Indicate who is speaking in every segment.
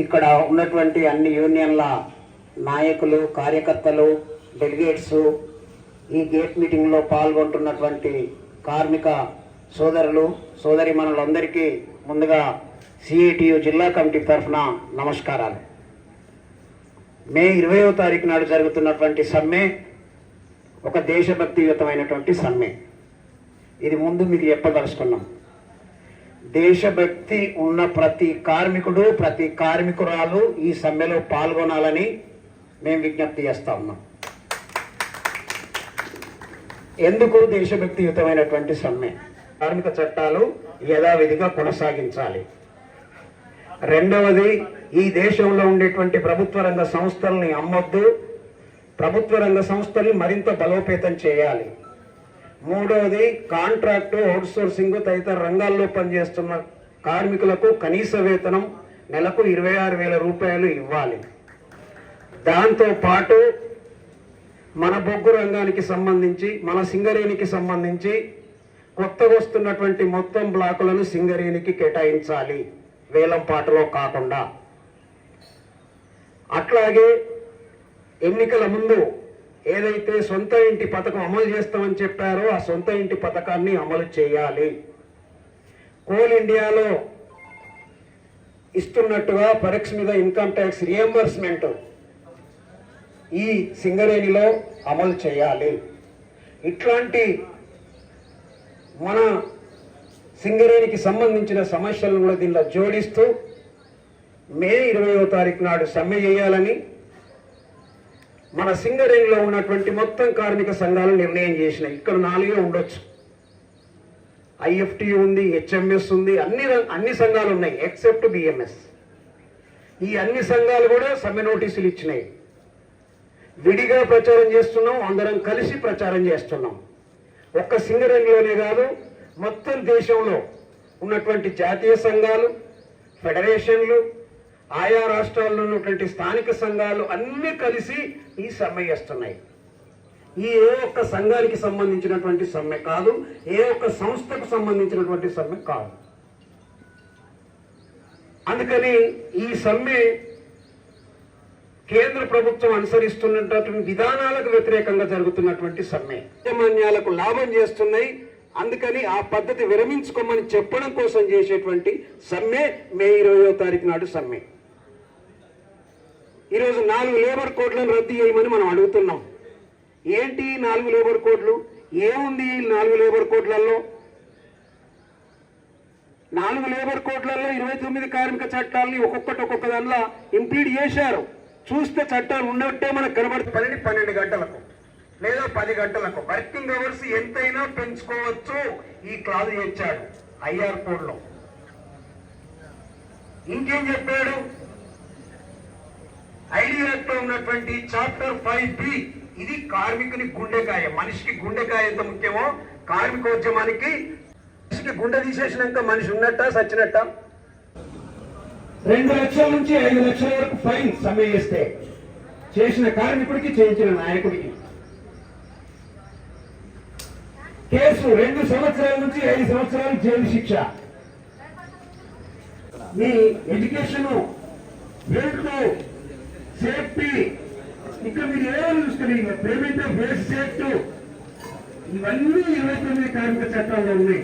Speaker 1: ఇక్కడ ఉన్నటువంటి అన్ని యూనియన్ల నాయకులు కార్యకర్తలు డెలిగేట్స్ ఈ గేట్ మీటింగ్లో పాల్గొంటున్నటువంటి కార్మిక సోదరులు సోదరి మనులందరికీ ముందుగా సిఐటియు జిల్లా కమిటీ తరఫున నమస్కారాలు. మే ఇరవయో తారీఖు నాడు జరుగుతున్నటువంటి సమ్మె ఒక దేశభక్తియుతమైనటువంటి సమ్మె. ఇది ముందు మీకు చెప్పదలుచుకున్నాం. దేశభక్తి ఉన్న ప్రతి కార్మికుడు ప్రతి కార్మికురాలు ఈ సమ్మెలో పాల్గొనాలని మేము విజ్ఞప్తి చేస్తా ఉన్నాం. ఎందుకు దేశభక్తియుతమైనటువంటి సమ్మె? కార్మిక చట్టాలు యథావిధిగా కొనసాగించాలి. రెండవది ఈ దేశంలో ఉండేటువంటి ప్రభుత్వ రంగ సంస్థల్ని అమ్మొద్దు. ప్రభుత్వ రంగ సంస్థల్ని మరింత బలోపేతం చేయాలి. మూడవది కాంట్రాక్టు అవుట్సోర్సింగ్ తదితర రంగాల్లో పనిచేస్తున్న కార్మికులకు కనీస వేతనం నెలకు ఇరవై ఆరు వేల రూపాయలు ఇవ్వాలి. దాంతోపాటు మన బొగ్గు రంగానికి సంబంధించి మన సింగరేణికి సంబంధించి కొత్తగా వస్తున్నటువంటి మొత్తం బ్లాకులను సింగరేణికి కేటాయించాలి. వేలం పాటలో కాకుండా. అట్లాగే ఎన్నికల ముందు ఏదైతే సొంత ఇంటి పథకం అమలు చేస్తామని చెప్పారో ఆ సొంత ఇంటి పథకాన్ని అమలు చేయాలి. కోల్ ఇండియాలో ఇస్తున్నట్టుగా పరీక్ష మీద ఇన్కమ్ ట్యాక్స్ రియంబర్స్మెంట్ ఈ సింగరేణిలో అమలు చేయాలి. ఇట్లాంటి మన సింగరేణికి సంబంధించిన సమస్యలను కూడా దీనిలో జోడిస్తూ మే ఇరవయో తారీఖు నాడు సమ్మె చేయాలని మన సింగరేణిలో ఉన్నటువంటి మొత్తం కార్మిక సంఘాలు నిర్ణయం చేసినాయి ఇక్కడ నాలుగే ఉండొచ్చు. ఐఎఫ్టి ఉంది హెచ్ఎంఎస్ ఉంది అన్ని రం- అన్ని సంఘాలు ఉన్నాయి ఎక్సెప్ట్ బిఎంఎస్. ఈ అన్ని సంఘాలు కూడా సమ్మె నోటీసులు ఇచ్చినాయి. విడిగా ప్రచారం చేస్తున్నాం అందరం కలిసి ప్రచారం చేస్తున్నాం. ఒక్క సింగరేణిలోనే కాదు మొత్తం దేశంలో ఉన్నటువంటి జాతీయ సంఘాలు ఫెడరేషన్లు ఆయా రాష్ట్రాల్లో ఉన్నటువంటి స్థానిక సంఘాలు అన్నీ కలిసి ఈ సమ్మె చేస్తున్నాయి. ఈ ఏ ఒక్క సంఘానికి సంబంధించినటువంటి సమ్మె కాదు ఏ ఒక్క సంస్థకు సంబంధించినటువంటి సమ్మె కాదు. అందుకని ఈ సమ్మె కేంద్ర ప్రభుత్వం అనుసరిస్తున్నటువంటి విధానాలకు వ్యతిరేకంగా జరుగుతున్నటువంటి సమ్మె. యాజమాన్యాలకు లాభం చేస్తున్నాయి. అందుకని ఆ పద్ధతి విరమించుకోమని చెప్పడం కోసం చేసేటువంటి సమ్మె మే ఇరవయో తారీఖు నాడు సమ్మె. ఈరోజు నాలుగు లేబర్ కోడ్లను రద్దు చేయమని మనం అడుగుతున్నాం. ఏంటి నాలుగు లేబర్ కోడ్లు? ఏముంది నాలుగు లేబర్ కోడ్లలో? నాలుగు లేబర్ కోడ్లలో ఇరవై తొమ్మిది కార్మిక చట్టాలని ఒక్కొక్కటి ఒక్కొక్క దానిలో ఇంప్లీడ్ చేశారు. చూస్తే చట్టాలు ఉన్నట్టే మనకు కనబడుతుంది. పన్నెండు పన్నెండు గంటలకు లేదా పది గంటలకు. వర్కింగ్ అవర్స్ ఎంతైనా పెంచుకోవచ్చు. ఈ క్లాజ్ చేర్చాడు ఐఆర్ కోడ్లో. ఇంకేం చెప్పాడు? ఐడి యాక్ట్లో ఉన్నటువంటి చాప్టర్ ఫైవ్ బి ఇది కార్మికుని గుండెకాయ మనిషికి గుండెకాయ ఎంత ముఖ్యమో? కార్మికోద్యమానికి మనిషికి గుండె తీసేసినాక మనిషి ఉన్నట్ట సచ్చినట్ట? రెండు లక్షల నుంచి ఐదు లక్షల వరకు ఫైన్ సమ్మె చేస్తే చేసిన కార్మికుడికి చేయించిన నాయకుడికి. కేసు రెండు సంవత్సరాల నుంచి ఐదు సంవత్సరాలు జైలు శిక్ష. మీ ఎడ్యుకేషన్ సేఫ్టీ. ఇంకా మీరు ఏమైనా చూసుకుని పేమెంట్ ఆఫ్ బేస్ ఇవన్నీ ఇరవై తొమ్మిది కార్మిక చట్టాల్లో ఉన్నాయి.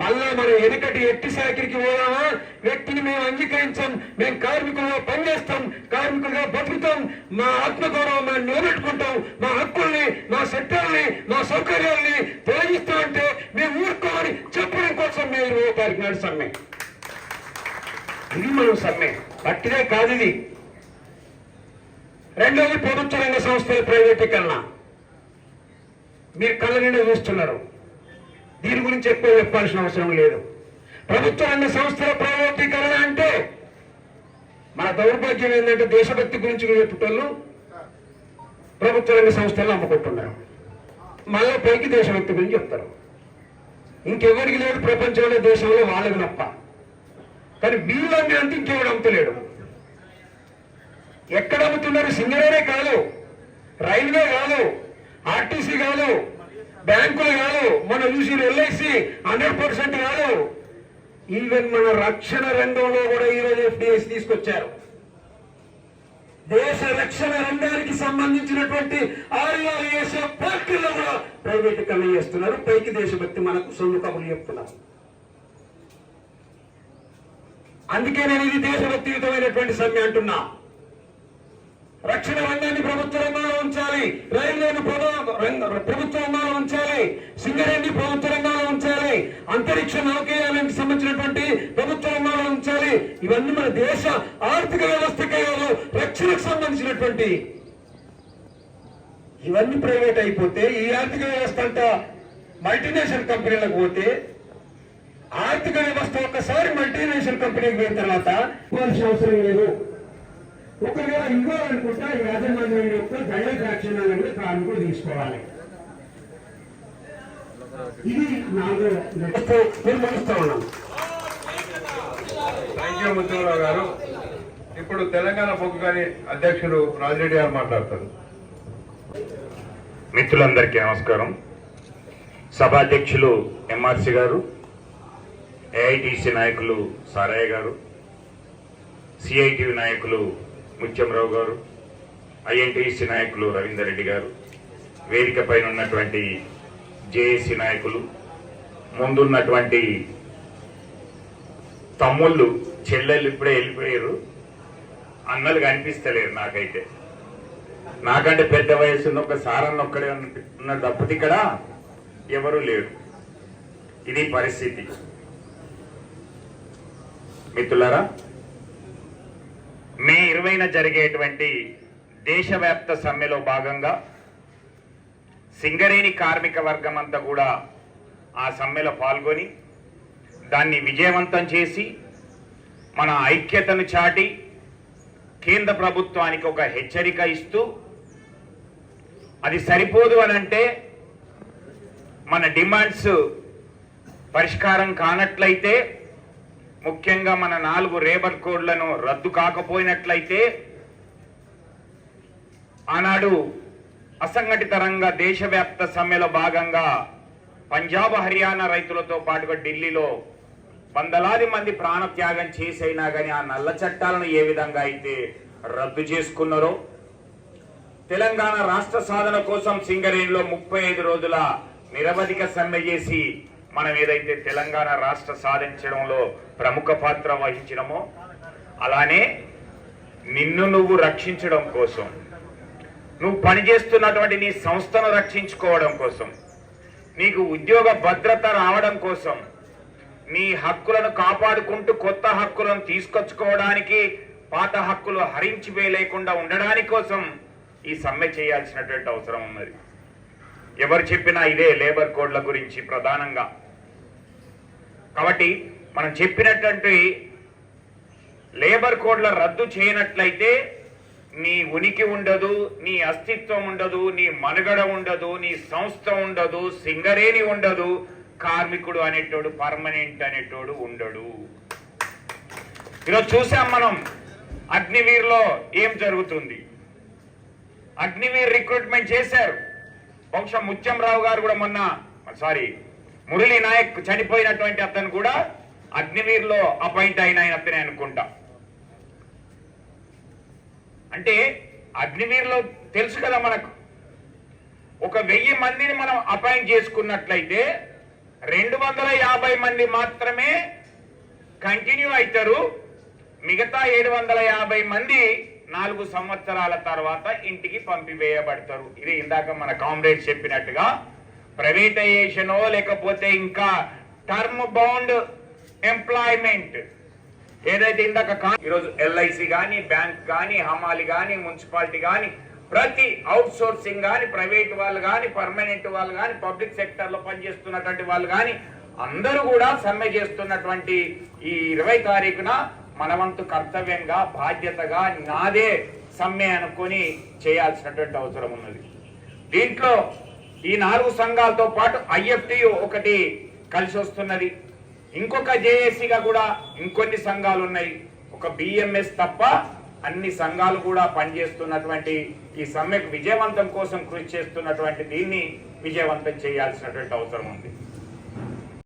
Speaker 1: మళ్ళా మనం వెనుకటి ఎట్టి సాకిరికి పోదామా? వ్యక్తిని మేము అంగీకరించాం. మేము కార్మికులుగా పనిచేస్తాం. కార్మికులుగా బతుకుతాం. మా ఆత్మ మేము నిలబెట్టుకుంటాం మా హక్కుల్ని మా చట్టాలని మా సౌకర్యాలని తొలగిస్తామంటే మేము ఊరుకోమని చెప్పడం కోసం మేము ఇరవై తారీఖు నాడు సమ్మె ఇది మనం సమ్మె పట్టిదే కాదు ఇది రెండవది ప్రభుత్వ రంగ సంస్థల ప్రైవేటీకరణ మీరు కళ్ళ నిండా చూస్తున్నారు. దీని గురించి ఎక్కువ చెప్పాల్సిన అవసరం లేదు. ప్రభుత్వ రంగ సంస్థల ప్రైవేటీకరణ అంటే మన దౌర్భాగ్యం ఏంటంటే దేశభక్తి గురించి చెప్పేటోళ్ళు ప్రభుత్వ రంగ సంస్థలను అమ్ముకుంటున్నారు మళ్ళీ పైకి దేశభక్తి గురించి చెప్తారు. ఇంకెవరికి లేదు ప్రపంచంలో దేశంలో వాళ్ళకి తప్ప. కానీ వీళ్ళని అంటే ఇంకెవడు అమ్ముతలేడు ఎక్కడ అమ్ముతున్నారు? సింగరేనే కాదు. రైల్వే కాదు. ఆర్టీసీ కాదు. బ్యాంకులు కాదు. మన చూసి ఎల్ఐసి హండ్రెడ్ పర్సెంట్ కాదు. ఈవెన్ మన రక్షణ రంగంలో కూడా ఈరోజు ఎఫ్డిఎస్ తీసుకొచ్చారు. దేశ రక్షణ రంగానికి సంబంధించినటువంటి ఆర్ఆర్ఎస్ పార్టీలో కూడా ప్రైవేటీకరణ చేస్తున్నారు. పైకి దేశభక్తి మనకు సొమ్ము కబుర్లు చెప్తున్నారు. అందుకే నేను ఇది దేశభక్తియుతమైనటువంటి సమ్మె అంటున్నా. రక్షణ రంగాన్ని ప్రభుత్వ రంగంలో ఉంచాలి. రైల్వేను ప్రభుత్వ రంగంలో ఉంచాలి. సింగరేణి ప్రభుత్వ రంగంలో ఉంచాలి. అంతరిక్ష నౌకేయానికి సంబంధించినటువంటి ప్రభుత్వ రంగంలో ఉంచాలి. ఇవన్నీ మన దేశ ఆర్థిక వ్యవస్థకే కాదు రక్షణకు సంబంధించినటువంటి. ఇవన్నీ ప్రైవేట్ అయిపోతే ఈ ఆర్థిక వ్యవస్థ అంతా మల్టీనేషనల్ కంపెనీలకు పోతే ఆర్థిక వ్యవస్థ ఒక్కసారి మల్టీనేషనల్ కంపెనీకి పోయిన తర్వాత అవసరం లేదు. ఒకవేళ ఇవ్వాలనుకుంటే యాజమాన్యం యొక్క దళిత రక్షణ కార్మికులు తీసుకోవాలి. ఇది నాలుగో నిర్వహిస్తూ ఉన్నాం
Speaker 2: థ్యాంక్ యూ ముత్తురావు గారు ఇప్పుడు తెలంగాణ బొగ్గు గారి అధ్యక్షుడు రాజిరెడ్డి గారు మాట్లాడతారు.
Speaker 3: మిత్రులందరికీ నమస్కారం. సభాధ్యక్షులు ఎంఆర్సి గారు ఏఐటిసి నాయకులు సారయ్య గారు సిఐటివి నాయకులు ముత్యంరావు గారు ఐఎన్టీసీ నాయకులు రవీందర్ రెడ్డి గారు వేదిక పైన ఉన్నటువంటి జేఏసీ నాయకులు ముందున్నటువంటి తమ్ముళ్ళు చెల్లెళ్ళు ఇప్పుడే వెళ్ళిపోయారు. అన్నలు కనిపిస్తలేరు నాకైతే. నాకంటే పెద్ద వయసు ఉన్న ఒక సారన్న ఒక్కడే ఉన్న- తప్పటి ఇక్కడ ఎవరు లేరు. ఇది పరిస్థితి. మిత్రులారా మే ఇరవైన జరిగేటువంటి దేశవ్యాప్త సమ్మెలో భాగంగా సింగరేణి కార్మిక వర్గం అంతా కూడా ఆ సమ్మెలో పాల్గొని దాన్ని విజయవంతం చేసి మన ఐక్యతను చాటి కేంద్ర ప్రభుత్వానికి ఒక హెచ్చరిక ఇస్తూ అది సరిపోదు అనంటే మన డిమాండ్స్ పరిష్కారం కానట్లయితే ముఖ్యంగా మన నాలుగు రేబర్ కోడ్లను రద్దు కాకపోయినట్లయితే ఆనాడు అసంఘటిత రంగ దేశవ్యాప్త సమ్మెలో భాగంగా పంజాబ్ హర్యానా రైతులతో పాటుగా ఢిల్లీలో వందలాది మంది ప్రాణత్యాగం చేసైనా కానీ ఆ నల్ల చట్టాలను ఏ విధంగా అయితే రద్దు చేసుకున్నారో తెలంగాణ రాష్ట్ర సాధన కోసం సింగరేణిలో ముప్పై ఐదు రోజుల నిరవధిక సమ్మె చేసి మనం ఏదైతే తెలంగాణ రాష్ట్ర సాధించడంలో ప్రముఖ పాత్ర వహించినమో అలానే నిన్ను నువ్వు రక్షించడం కోసం నువ్వు పనిచేస్తున్నటువంటి నీ సంస్థను రక్షించుకోవడం కోసం నీకు ఉద్యోగ భద్రత రావడం కోసం నీ హక్కులను కాపాడుకుంటూ కొత్త హక్కులను తీసుకొచ్చుకోవడానికి పాత హక్కులు హరించి వేయలేకుండా ఉండడానికి కోసం ఈ సమ్మె చేయాల్సినటువంటి అవసరం ఉన్నది. ఎవరు చెప్పినా ఇదే లేబర్ కోడ్ల గురించి ప్రధానంగా. కాబట్టి మనం చెప్పినటువంటి లేబర్ కోడ్ల రద్దు చేయనట్లయితే నీ ఉనికి ఉండదు నీ అస్తిత్వం ఉండదు నీ మనుగడ ఉండదు నీ సంస్థ ఉండదు సింగరేణి ఉండదు కార్మికుడు అనేటోడు పర్మనెంట్ అనేటోడు ఉండడు. ఈరోజు చూసాం మనం అగ్నివీర్లో ఏం జరుగుతుంది? అగ్నివీర్ రిక్రూట్మెంట్ చేశారు. బహుశా ముత్యంరావు గారు కూడా మొన్న సారీ మురళీ నాయక్ చనిపోయినటువంటి అతను కూడా అగ్నివీర్లో అపాయింట్ అయిన ఆయన అతనే అనుకుంటా. అంటే అగ్నివీర్లో తెలుసు కదా మనకు. ఒక వెయ్యి మందిని మనం అపాయింట్ చేసుకున్నట్లయితే రెండు వందల యాభై మంది మాత్రమే కంటిన్యూ అవుతారు మిగతా ఏడు వందల యాభై మంది నాలుగు సంవత్సరాల తర్వాత ఇంటికి పంపివేయబడతారు. ఇది ఇందాక మన కామ్రేడ్ చెప్పినట్టుగా ప్రైవేటైజేషనో లేకపోతే ఇంకా టర్మ్ బౌండ్ ఎంప్లాయ్మెంట్. ఏదైతే ఇందాక కా- ఈరోజు ఎల్ఐసి కానీ బ్యాంక్ కానీ హమాలి కానీ మున్సిపాలిటీ కానీ ప్రతి అవుట్ సోర్సింగ్ కానీ ప్రైవేట్ వాళ్ళు కానీ పర్మనెంట్ వాళ్ళు కానీ పబ్లిక్ సెక్టర్లో పనిచేస్తున్నటువంటి వాళ్ళు కానీ అందరూ కూడా సమ్మె చేస్తున్నటువంటి ఈ ఇరవై తారీఖున మనవంతు కర్తవ్యంగా బాధ్యతగా నాదే సమ్మె అనుకొని చేయాల్సినటువంటి అవసరం ఉన్నది. దీంట్లో ఈ నాలుగు సంఘాలతో పాటు ఐఎఫ్టి ఒకటి కలిసి వస్తున్నది. ఇంకొక జేఏసీగా కూడా ఇంకొన్ని సంఘాలు ఉన్నాయి ఒక బిఎంఎస్ తప్ప అన్ని సంఘాలు కూడా పనిచేస్తున్నటువంటి ఈ సమ్మెకు విజయవంతం కోసం కృషి చేస్తున్నటువంటి దీన్ని విజయవంతం చేయాల్సినటువంటి అవసరం ఉంది.